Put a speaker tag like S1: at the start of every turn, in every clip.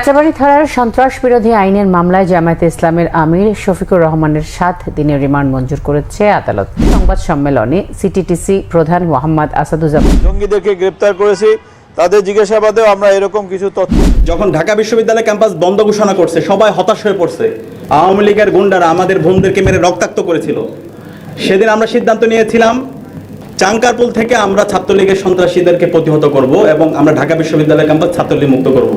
S1: যাত্রাবাড়ি থানার সন্ত্রাস বিরোধী আইনের মামলায় জামায়াতে ইসলামের আমির শফিকুর রহমানের সাত দিনের রিমান্ড মঞ্জুর করেছে আদালত। সংবাদ সম্মেলনে সিটিটিসি প্রধান মোহাম্মদ আসাদুজ্জামান।
S2: জঙ্গিদেরকে গ্রেপ্তার করেছি তাদের জিজ্ঞাসাবাদেও আমরা এরকম কিছু তথ্য
S3: যখন ঢাকা বিশ্ববিদ্যালয় ক্যাম্পাস বন্ধ ঘোষণা করছে সবাই হতাশ হয়ে পড়ছে। আওয়ামী লীগের গুন্ডারা আমাদের বোনদেরকে মেরে রক্তাক্ত করেছিল। সেদিন আমরা সিদ্ধান্ত নিয়েছিলাম চাঙ্কারপুল থেকে আমরা ছাত্রলীগের সন্ত্রাসীদেরকে প্রতিহত করব এবং আমরা ঢাকা বিশ্ববিদ্যালয় ক্যাম্পাস ছাত্রলীগ মুক্ত করব।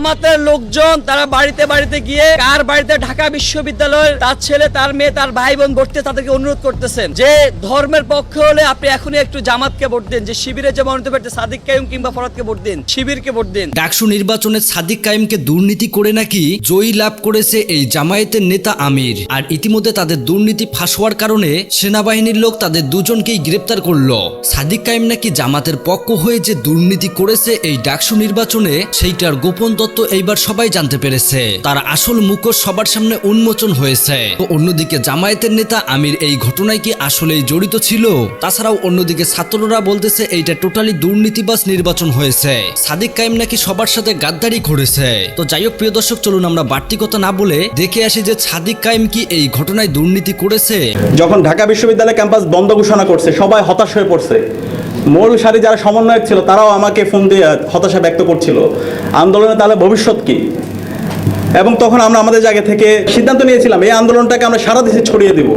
S4: জামাতের লোকজন তারা বাড়িতে বাড়িতে গিয়ে কার বাড়িতে ঢাকা বিশ্ববিদ্যালয়ের তার ছেলে, তার মেয়ে, তার ভাই বোন ভোট দিতে তাদেরকে অনুরোধ করতেছেন যে ধর্মের পক্ষে হলে আপনি এখনই একটু জামাতকে ভোট দিন, যে শিবিরে যে মনোনীত প্রার্থী সাদিক কাইম কিংবা ফরাদকে ভোট দিন, শিবিরকে ভোট দিন।
S5: ডাকসু নির্বাচনে সাদিক কায়েমকে দুর্নীতি করে নাকি জয়ী লাভ করেছে এই জামায়াতের নেতা আমির? আর ইতিমধ্যে তাদের দুর্নীতি ফাঁস হওয়ার কারণে সেনাবাহিনীর লোক তাদের দুজনকেই গ্রেপ্তার করল। সাদিক কায়েম নাকি জামাতের পক্ষ হয়ে যে দুর্নীতি করেছে এই ডাকসু নির্বাচনে, সেইটার গোপন তত্ত্ব এইবার সবাই জানতে পেরেছে। তার আসল মুখোশ সবার সামনে উন্মোচন হয়েছে। তো অন্যদিকে জামায়াতের নেতা আমির এই ঘটনায় কি আসলেই জড়িত ছিল? তাছাড়াও অন্যদিকে ছাত্ররা বলতেছে, এইটা টোটালি দুর্নীতিবাজ নির্বাচন হয়েছে। সাদিক কাইম নাকি সবার সাথে গাদ্দারি করেছে। তো যাই হোক, প্রিয় দর্শক, চলুন আমরা বাড়তি কথা না বলে দেখে আসি যে সাদিক কাইম কি এই ঘটনায় দুর্নীতি করেছে।
S3: যখন ঢাকা বিশ্ববিদ্যালয় ক্যাম্পাস বন্ধ ঘোষণা করছে, সবাই হতাশ হয়ে পড়ছে। মৌলসারি যারা সমন্বয়ক ছিল, তারাও আমাকে ফোন দিয়ে হতাশা ব্যক্ত করছিল। আন্দোলনে তাহলে ভবিষ্যৎ কি? এবং তখন আমরা আমাদের জায়গা থেকে সিদ্ধান্ত নিয়েছিলাম, এই আন্দোলনটাকে আমরা সারা দেশে ছড়িয়ে দেব।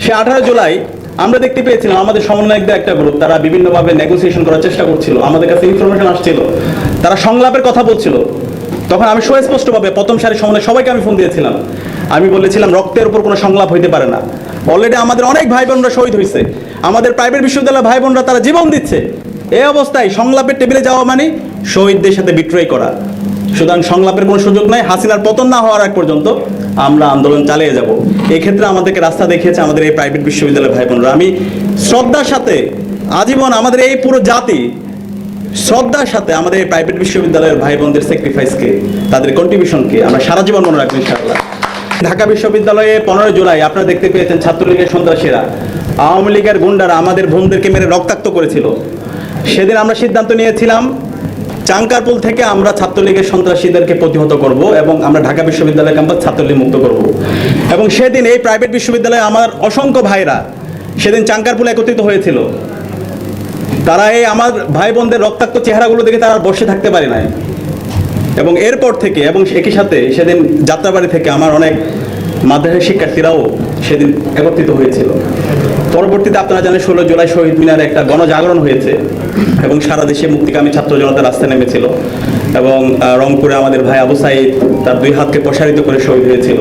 S3: সে আঠারো জুলাই আমরা দেখতে পেয়েছিলাম, আমাদের সমন্বয়কদের একটা গ্রুপ তারা বিভিন্নভাবে নেগোসিয়েশন করার চেষ্টা করছিল, আমাদের কাছে ইনফরমেশন আসছিল, তারা সংলাপের কথা বলছিল। তখন আমি সুস্পষ্টভাবে প্রথম সারি সমন্বয় সবাইকে আমি ফোন দিয়েছিলাম। আমি বলেছিলাম, রক্তের উপর কোনো সংলাপ হইতে পারে না। অলরেডি আমাদের অনেক ভাই বোনরা শহীদ হয়েছে আমাদের প্রাইভেট বিশ্ববিদ্যালয়ের ভাই বোনরা তারা জীবন দিচ্ছে। এই অবস্থায় সংলাপের টেবিলে যাওয়া মানে শহীদদের সাথে বিক্রয় করা। সুতরাং সংলাপের কোনো সুযোগ নাই, হাসিনার পতন না হওয়ার আগ পর্যন্ত আমরা আন্দোলন চালিয়ে যাব। এক্ষেত্রে আমাদেরকে রাস্তা দেখিয়েছে আমাদের এই প্রাইভেট বিশ্ববিদ্যালয়ের ভাই বোনরা। আমি শ্রদ্ধার সাথে আজীবন আমাদের এই পুরো জাতি শ্রদ্ধার সাথে আমাদের এই প্রাইভেট বিশ্ববিদ্যালয়ের ভাই বোনদের স্যাক্রিফাইসকে তাদের কন্ট্রিবিউশনকে আমরা সারা জীবন মনে রাখব ইনশাআল্লাহ। ঢাকা বিশ্ববিদ্যালয়ে পনেরোই জুলাই আপনারা দেখতে পেয়েছেন ছাত্রলীগের সন্ত্রাসীরা। আওয়ামী লীগের গুন্ডারা আমাদের বোনদেরকে মেরে রক্তাক্ত করেছিল। সেদিন আমরা সিদ্ধান্ত নিয়েছিলাম, চাঙ্কারপুল থেকে আমরা ছাত্রলীগের সন্ত্রাসীদেরকে প্রতিহত করব এবং আমরা ঢাকা বিশ্ববিদ্যালয় ক্যাম্পাস ছাত্রলীগ মুক্ত করব। এবং সেদিন এই প্রাইভেট বিশ্ববিদ্যালয়ে আমার অসংখ্য ভাইরা সেদিন চাঙ্কারপুলে একত্রিত হয়েছিল। তারা এই আমার ভাই বোনদের রক্তাক্ত চেহারাগুলো দেখে তারা বসে থাকতে পারে নাই। এবং এরপর থেকে এবং একই সাথে সেদিন যাত্রাবাড়ি থেকে আমার অনেক মাদ্রাসা শিক্ষার্থীরাও সেদিন একত্রিত হয়েছিল। পরবর্তীতে আপনারা জানেন ষোলো জুলাই শহীদ মিনারে একটা গণজাগরণ হয়েছে এবং সারা দেশে মুক্তিকামী ছাত্র জনতা রাস্তায় নেমেছিল এবং রংপুরে আমাদের ভাই আবু সাইদ তার দুই হাতকে প্রসারিত করে শহীদ হয়েছিল।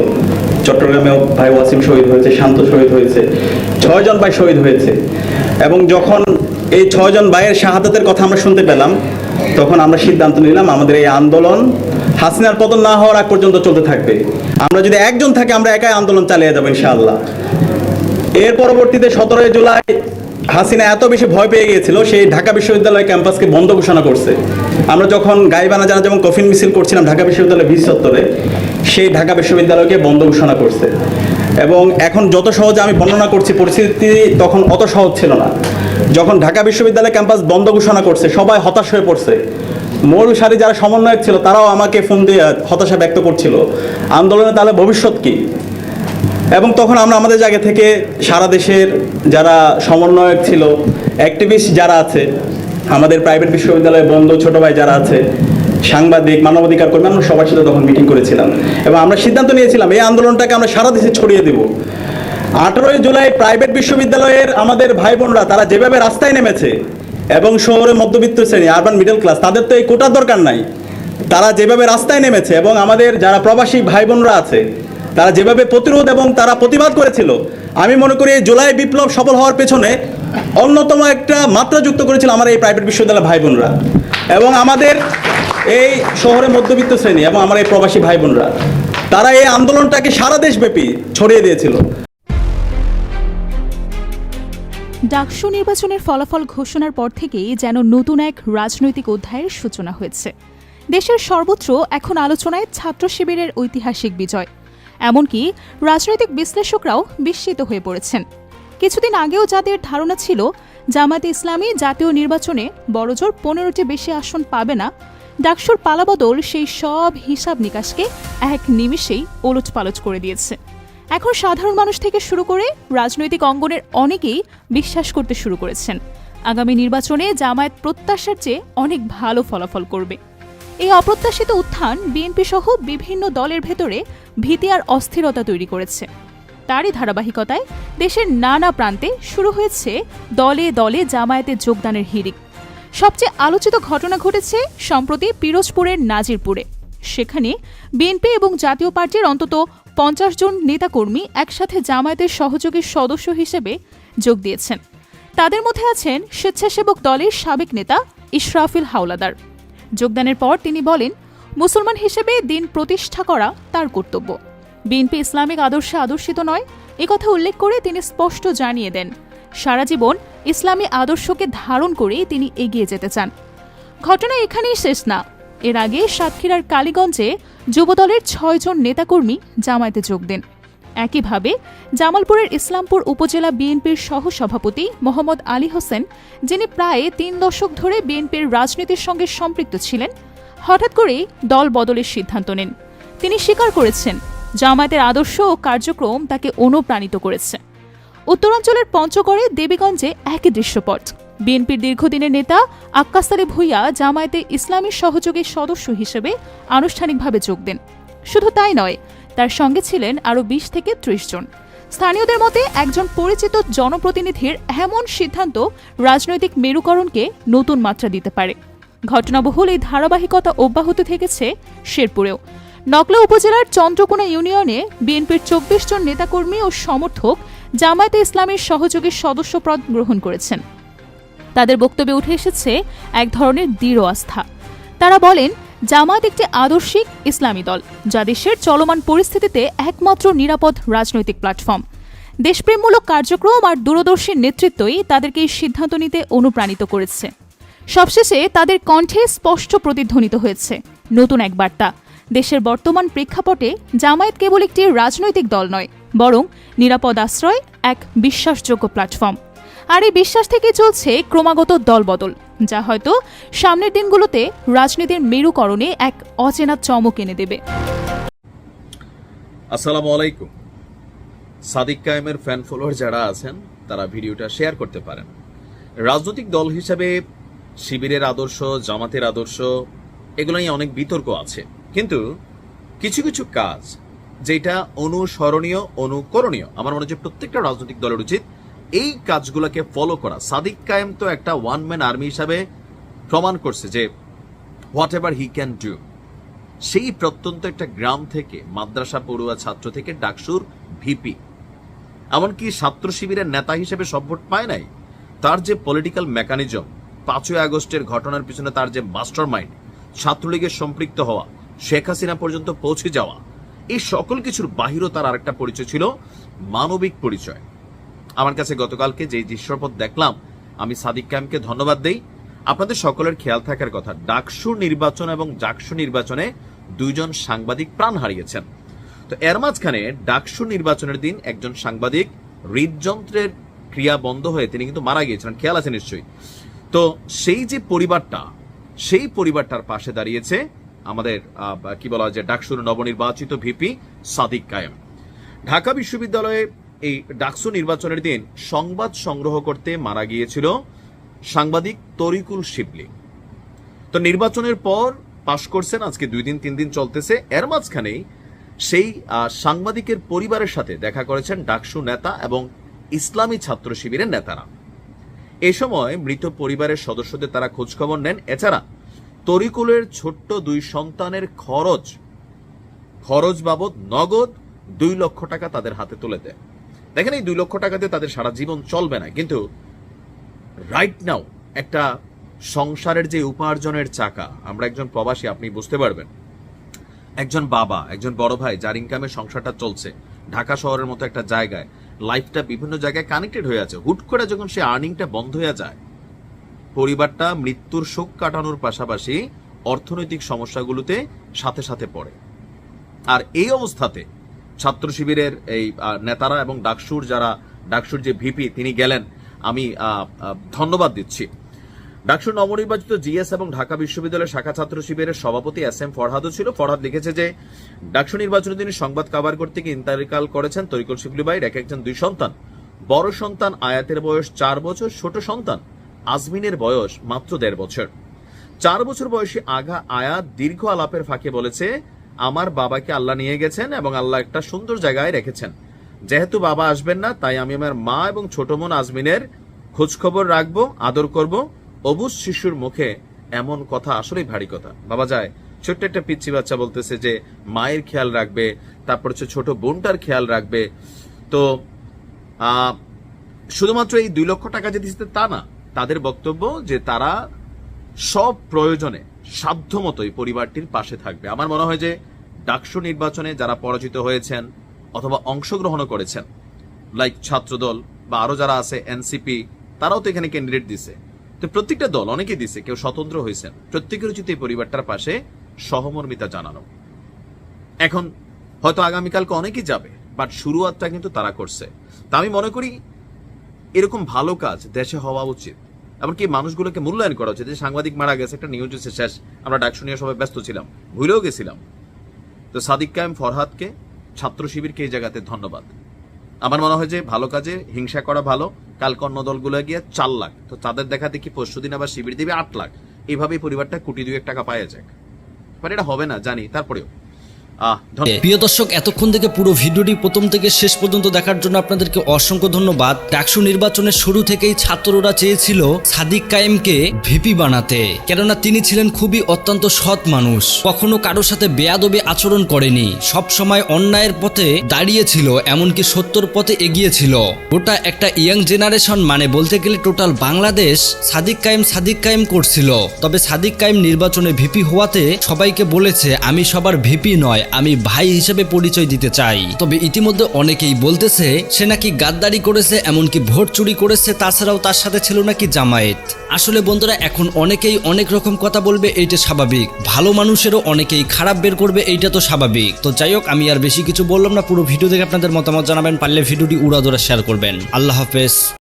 S3: চট্টগ্রামেও ভাই ওয়াসিম শহীদ হয়েছে, শান্ত শহীদ হয়েছে, ছয়জন ভাই শহীদ হয়েছে এবং যখন এই ছয়জন ভাইয়ের শাহাদাতের কথা আমরা শুনতে পেলাম, তখন আমরা সিদ্ধান্ত নিলাম আমাদের এই আন্দোলন হাসিনার পতন না হওয়ার আগ পর্যন্ত চলতে থাকবে। আমরা যদি একজন থাকি, আমরা একাই আন্দোলন চালিয়ে যাব, ইনশাআল্লাহ। এর পরবর্তীতে সতেরোই জুলাই হাসিনা এত বেশি ভয় পেয়ে গিয়েছিল, সেই ঢাকা বিশ্ববিদ্যালয় ক্যাম্পাসকে বন্ধ ঘোষণা করছে। আমরা যখন গাইবানা জানা যেমন কফিন মিছিল করছিলাম ঢাকা বিশ্ববিদ্যালয় চত্বরে সেই ঢাকা বিশ্ববিদ্যালয়কে বন্ধ ঘোষণা করছে। এবং এখন যত সহজে আমি বর্ণনা করছি, পরিস্থিতি তখন অত সহজ ছিল না। যখন ঢাকা বিশ্ববিদ্যালয় ক্যাম্পাস বন্ধ ঘোষণা করছে, সবাই হতাশ হয়ে পড়ছে। মৌলসারি যারা সমন্বয়ক ছিল, তারাও আমাকে ফোন দিয়ে হতাশা ব্যক্ত করছিল। আন্দোলনে তাহলে ভবিষ্যৎ কি? এবং তখন আমরা আমাদের জায়গা থেকে সারা দেশের যারা সমন্বয়ক ছিল অ্যাক্টিভিস্ট যারা আছে, আমাদের প্রাইভেট বিশ্ববিদ্যালয়ে বন্ধু, ছোট ভাই যারা আছে, সাংবাদিক, মানবাধিকার কর্মী, আমরা সবার সাথে তখন মিটিং করেছিলাম। এবং আমরা সিদ্ধান্ত নিয়েছিলাম, এই আন্দোলনটাকে আমরা সারা দেশে ছড়িয়ে দেব। আঠারোই জুলাই প্রাইভেট বিশ্ববিদ্যালয়ের আমাদের ভাই বোনরা তারা যেভাবে রাস্তায় নেমেছে, এবং শহরে মধ্যবিত্ত শ্রেণি আরবান মিডল ক্লাস তাদের তো এই কোটার দরকার নাই। তারা যেভাবে রাস্তায় নেমেছে, এবং আমাদের যারা প্রবাসী ভাই বোনরা আছে তারা যেভাবে প্রতিরোধ এবং তারা প্রতিবাদ করেছিল, আমি মনে করি জুলাই বিপ্লব সফল হওয়ার পেছনে অন্যতম একটা মাত্রা যুক্ত করেছিল আমার এই প্রাইভেট বিশ্ববিদ্যালয়ের ভাই বোনরা এবং আমাদের এই শহরে মধ্যবিত্ত শ্রেণি এবং আমার এই প্রবাসী ভাই বোনরা তারা এই আন্দোলনটাকে সারা দেশব্যাপী ছড়িয়ে দিয়েছিল।
S6: ডাকসু নির্বাচনের ফলাফল ঘোষণার পর থেকেই যেন নতুন এক রাজনৈতিক অধ্যায়ের সূচনা হয়েছে। দেশের সর্বত্র এখন আলোচনায় ছাত্র শিবিরের ঐতিহাসিক বিজয়। এমনকি রাজনৈতিক বিশ্লেষকরাও বিস্মিত হয়ে পড়েছেন। কিছুদিন আগেও যাদের ধারণা ছিল, জামায়াতে ইসলামী জাতীয় নির্বাচনে বড়জোর পনেরোটি বেশি আসন পাবে না, ডাকসুর পালাবদল সেই সব হিসাব নিকাশকে এক নিমিষেই ওলট পালট করে দিয়েছে। এখন সাধারণ মানুষ থেকে শুরু করে রাজনৈতিক অঙ্গনের অনেকেই বিশ্বাস করতে শুরু করেছেন। আগামী নির্বাচনে জামায়াত প্রত্যাশার চেয়ে অনেক ভালো ফলাফল করবে। এই অপ্রত্যাশিত উত্থান বিএনপি সহ বিভিন্ন দলের ভেতরে ভীতি আর অস্থিরতা তৈরি করেছে। তারই ধারাবাহিকতায় দেশের নানা প্রান্তে শুরু হয়েছে দলে দলে জামায়াতে যোগদানের হিড়িক। সবচেয়ে আলোচিত ঘটনা ঘটেছে সম্প্রতি পিরোজপুরের নাজিরপুরে। সেখানে বিএনপি এবং জাতীয় পার্টির অন্তত পঞ্চাশ জন নেতাকর্মী একসাথে জামায়াতের সহযোগী সদস্য হিসেবে যোগ দিয়েছেন। তাদের মধ্যে আছেন স্বেচ্ছাসেবক দলের সাবেক নেতা ইশরাফিল হাওলাদার। যোগদানের পর তিনি বলেন, মুসলমান হিসেবে দিন প্রতিষ্ঠা করা তার কর্তব্য। বিএনপি ইসলামিক আদর্শে আদর্শিত নয় একথা উল্লেখ করে তিনি স্পষ্ট জানিয়ে দেন, সারা জীবন ইসলামী আদর্শকে ধারণ করেই তিনি এগিয়ে যেতে চান। ঘটনা এখানেই শেষ না। এর আগে সাতক্ষীরার কালীগঞ্জে যুবদলের ছয়জন নেতাকর্মী জামায়াতে যোগ দেন। একইভাবে জামালপুরের ইসলামপুর উপজেলা বিএনপির সহসভাপতি মোহাম্মদ আলী হোসেন, যিনি প্রায় তিন দশক ধরে বিএনপির রাজনীতির সঙ্গে সম্পৃক্ত ছিলেন, হঠাৎ করেই দল বদলের সিদ্ধান্ত নেন। তিনি স্বীকার করেছেন, জামায়াতের আদর্শ ও কার্যক্রম তাকে অনুপ্রাণিত করেছে। উত্তরাঞ্চলের পঞ্চগড়ে দেবীগঞ্জে একই দৃশ্যপট। বিএনপির দীর্ঘদিনের নেতা আক্কাস আলী ভুইয়া জামায়াতে ইসলামী সহযোগী সদস্য হিসেবে আনুষ্ঠানিকভাবে যোগ দেন। শুধু তাই নয় তার সঙ্গে ছিলেন আরও বিশ থেকে ত্রিশ জন। স্থানীয়দের মতে, একজন পরিচিত জনপ্রতিনিধির এমন সিদ্ধান্ত রাজনৈতিক মেরুকরণকে নতুন মাত্রা দিতে পারে। ঘটনাবহুল এই ধারাবাহিকতা অব্যাহত থেকেছে শেরপুরেও। নকলা উপজেলার চন্দ্রকোনা ইউনিয়নে বিএনপির চব্বিশ জন নেতাকর্মী ও সমর্থক জামায়াতে ইসলামের সহযোগী সদস্যপদ গ্রহণ করেছেন। তাদের বক্তব্যে উঠে এসেছে এক ধরনের দৃঢ় আস্থা। তারা বলেন জামাত একটি আদর্শিক ইসলামী দল, যা দেশের চলমান পরিস্থিতিতে একমাত্র নিরাপদ রাজনৈতিক প্ল্যাটফর্ম। দেশপ্রেমমূলক কার্যক্রম আর দূরদর্শী নেতৃত্বই তাদেরকে এই সিদ্ধান্ত নিতে অনুপ্রাণিত করেছে। সবশেষে তাদের কণ্ঠে স্পষ্ট প্রতিধ্বনিত হয়েছে। নতুন এক বার্তা, দেশের বর্তমান প্রেক্ষাপটে জামায়াত কেবল একটি রাজনৈতিক দল নয়, বরং নিরাপদ আশ্রয়, এক বিশ্বাসযোগ্য প্ল্যাটফর্ম। আর এই বিশ্বাস থেকে চলছে ক্রমাগত দলবদল, যা হয়তো সামনের দিনগুলোতে রাজনীতির মেরুকরণে এক অচেনা চমক এনে দেবে।
S7: আসসালামু আলাইকুম। সাদিক কায়েমের ফ্যান ফলোয়ার যারা আছেন, তারা ভিডিওটা শেয়ার করতে পারেন। রাজনৈতিক দল হিসাবে শিবিরের আদর্শ, জামাতের আদর্শ এগুলো নিয়ে অনেক বিতর্ক আছে। কিন্তু কিছু কিছু কাজ, যেটা অনুসরণীয়, অনুকরণীয়, আমার মনে হচ্ছে প্রত্যেকটা রাজনৈতিক দলের উচিত এই কাজগুলোকে ফলো করা। সাদিক কায়েম তো একটা ওয়ান ম্যান আর্মি হিসাবে প্রমাণ করছে যে whatever he can do সেই প্রত্যন্ত একটা গ্রাম থেকে, মাদ্রাসা পড়ুয়া ছাত্র থেকে ডাকসুর ভিপি এমনকি ছাত্র শিবিরের নেতা হিসেবে সব ভোট পায় নাই, তার যে পলিটিক্যাল মেকানিজম পাঁচই আগস্টের ঘটনার পিছনে তার যে মাস্টার মাইন্ড ছাত্রলীগের সম্পৃক্ত হওয়া, শেখ হাসিনা পর্যন্ত পৌঁছে যাওয়া, এই সকল কিছুর বাহিরও তার আরেকটা পরিচয় ছিল, মানবিক পরিচয়। আমার কাছে গতকালকে যে দৃশ্যপথ দেখলাম, আমি সাদিক ক্যাম্পকে ধন্যবাদ দেই। আপনাদের সকলের খেয়াল থাকার কথা, ডাকসু নির্বাচন এবং জাকসু নির্বাচনে দুইজন সাংবাদিক প্রাণ হারিয়েছেন। তো এর মাঝখানে ডাকসু নির্বাচনের দিন একজন সাংবাদিক হৃদযন্ত্রের ক্রিয়া বন্ধ হয়ে তিনি কিন্তু মারা গিয়েছিলেন। খেয়াল আছে নিশ্চয়ই। তো সেই যে পরিবারটা, সেই পরিবারটার পাশে দাঁড়িয়েছে আমাদের কি বলা হয় যে ডাকসুর নবনির্বাচিত ভিপি সাদিক কায়েম। ঢাকা বিশ্ববিদ্যালয়ে এই ডাকসু নির্বাচনের দিন সংবাদ সংগ্রহ করতে মারা গিয়েছিল সাংবাদিক তরিকুল শিবলি। তো নির্বাচনের পর পাশ করছেন, আজকে দুই দিন, তিন দিন চলতেছে। এর মাঝখানেই সেই সাংবাদিকের পরিবারের সাথে দেখা করেছেন ডাকসু নেতা এবং ইসলামী ছাত্র শিবিরের নেতারা। এ সময় মৃত পরিবারের সদস্যদের তারা খোঁজখবর নেন। এছাড়া তরিকুলের ছোট্ট দুই সন্তানের খরচ খরচ বাবদ নগদ দুই লক্ষ টাকা তাদের হাতে তুলে দেয় দেখেন এই দুই লক্ষ টাকাতে তাদের সারা জীবন চলবে না। কিন্তু রাইট নাও একটা সংসারের যে উপার্জনের চাকা, আমরা একজন প্রবাসী, আপনি বুঝতে পারবেন। একজন বাবা, একজন বড় ভাই, যার ইনকামে সংসারটা চলছে, ঢাকা শহরের মতো একটা জায়গায় লাইফটা বিভিন্ন জায়গায় কানেক্টেড হয়ে আছে। হুট করে যখন সে আর্নিংটা বন্ধ হয়ে যায়, পরিবারটা মৃত্যুর শোক কাটানোর পাশাপাশি অর্থনৈতিক সমস্যাগুলোতে সাথে সাথে পড়ে। আর এই অবস্থাতে ছাত্র শিবিরের এই নেতারা এবং ডাকসুর যারা, ডাকসুর যে ভিপি, তিনি গেলেন। আমি ধন্যবাদ দিচ্ছি। ডাকসুর নবনির্বাচিত জিএস এবং ঢাকা বিশ্ববিদ্যালয়ের শাখা ছাত্র শিবিরের সভাপতি এস এম ফরহাদও ছিল। ফরহাদ লিখেছে যে, ডাকসু নির্বাচনে তিনি সংবাদ কাভার করতে গিয়ে ইন্তারিকাল করেছেন তরিকুল শিবলি ভাইয়ের এক একজন দুই সন্তান। বড় সন্তান আয়াতের বয়স চার বছর, ছোট সন্তান আজমিনের বয়স মাত্র দেড় বছর। চার বছর বয়সী আগা আয়াত দীর্ঘ আলাপের ফাঁকে বলেছে আমার বাবাকে আল্লাহ নিয়ে গেছেন এবং আল্লাহ একটা সুন্দর জায়গায় রেখেছেন। যেহেতু বাবা আসবেন না, তাই আমি আমার মা এবং ছোট বোন আজমিনের খোঁজখবর রাখব, আদর করব। অবুজ শিশুর মুখে এমন কথা আসলেই ভারী কথা। বাবা যায়, ছোট্ট একটা পিচ্ছি বাচ্চা বলতেছে যে, মায়ের খেয়াল রাখবে, তারপর হচ্ছে ছোট বোনটার খেয়াল রাখবে। তো শুধুমাত্র এই দুই লক্ষ টাকা যে দিচ্ছে তা না, তাদের বক্তব্য যে তারা সব প্রয়োজনে সাধ্য মতোই পরিবারটির পাশে থাকবে। আমার মনে হয় যে ডাকসু নির্বাচনে যারা পরাজিত হয়েছেন অথবা অংশগ্রহণ করেছেন লাইক ছাত্রদল বা আরও যারা আছে এনসিপি তারাও তো এখানে ক্যান্ডিডেট দিছে। তো প্রত্যেকটা দল, অনেকেই দিছে, কেউ স্বতন্ত্র হয়েছেন। প্রত্যেকের উচিত এই পরিবারটার পাশে সহমর্মিতা জানানো। এখন হয়তো আগামীকালকে অনেকেই যাবে বাট শুরুয়াতটা কিন্তু তারা করছে। তা আমি মনে করি এরকম ভালো কাজ দেশে হওয়া উচিত। এমনকি মানুষগুলোকে মূল্যায়ন করা উচিত যে সাংবাদিক মারা গেছে, একটা নিউজ এসে শেষ। আমরা ডাকশো নিয়ে সবাই ব্যস্ত ছিলাম, ভুলেও গেছিলাম। তো সাদিক কায়েম ফরহাদকে, ছাত্র শিবিরকে এই জায়গাতে ধন্যবাদ। আমার মনে হয় যে ভালো কাজে, হিংসা করা ভালো। কাল অন্য দলগুলো গিয়ে চার লাখ। তো তাদের দেখা দেখি পরশু দিন আবার শিবির দিবে আট লাখ। এইভাবে পরিবারটা কোটি দুই টাকা পাওয়া যাক। বাট এটা হবে না, জানি। তারপরেও
S5: প্রিয় দর্শক, এতক্ষণ থেকে পুরো ভিডিওটি প্রথম থেকে শেষ পর্যন্ত দেখার জন্য আপনাদেরকে অসংখ্য ধন্যবাদ। ডাকসু নির্বাচনের শুরু থেকেই ছাত্ররা চেয়েছিল সাদিক কায়েমকে ভিপি বানাতে। কেননা তিনি ছিলেন খুবই অত্যন্ত সৎ মানুষ। কখনো কারোর সাথে বেয়াদবে আচরণ করেনি। সব সময় অন্যায়ের পথে দাঁড়িয়েছিল, এমনকি সত্যর পথে এগিয়েছিল। গোটা একটা ইয়াং জেনারেশন মানে বলতে গেলে টোটাল বাংলাদেশ সাদিক কায়েম সাদিক কায়েম করছিল। তবে সাদিক কায়েম নির্বাচনে ভিপি হওয়াতে সবাইকে বলেছে, আমি সবার ভিপি নয় আমি ভাই হিসেবে পরিচয় দিতে চাই। তবে ইতিমধ্যে অনেকেই বলতেছে, সে নাকি গাদ্দারি করেছে, এমনকি ভোট চুরি করেছে, তাছাড়াও তার সাথে ছিল নাকি জামায়াত। আসলে বন্ধুরা, এখন অনেকেই অনেক রকম কথা বলবে, এইটা স্বাভাবিক। ভালো মানুষেরও অনেকেই খারাপ বের করবে, এইটা তো স্বাভাবিক। তো যাই হোক, আমি আর বেশি কিছু বললাম না, পুরো ভিডিও দেখে আপনাদের মতামত জানাবেন, পারলে ভিডিওটি উড়াদোড়া শেয়ার করবেন। আল্লাহ হাফেজ।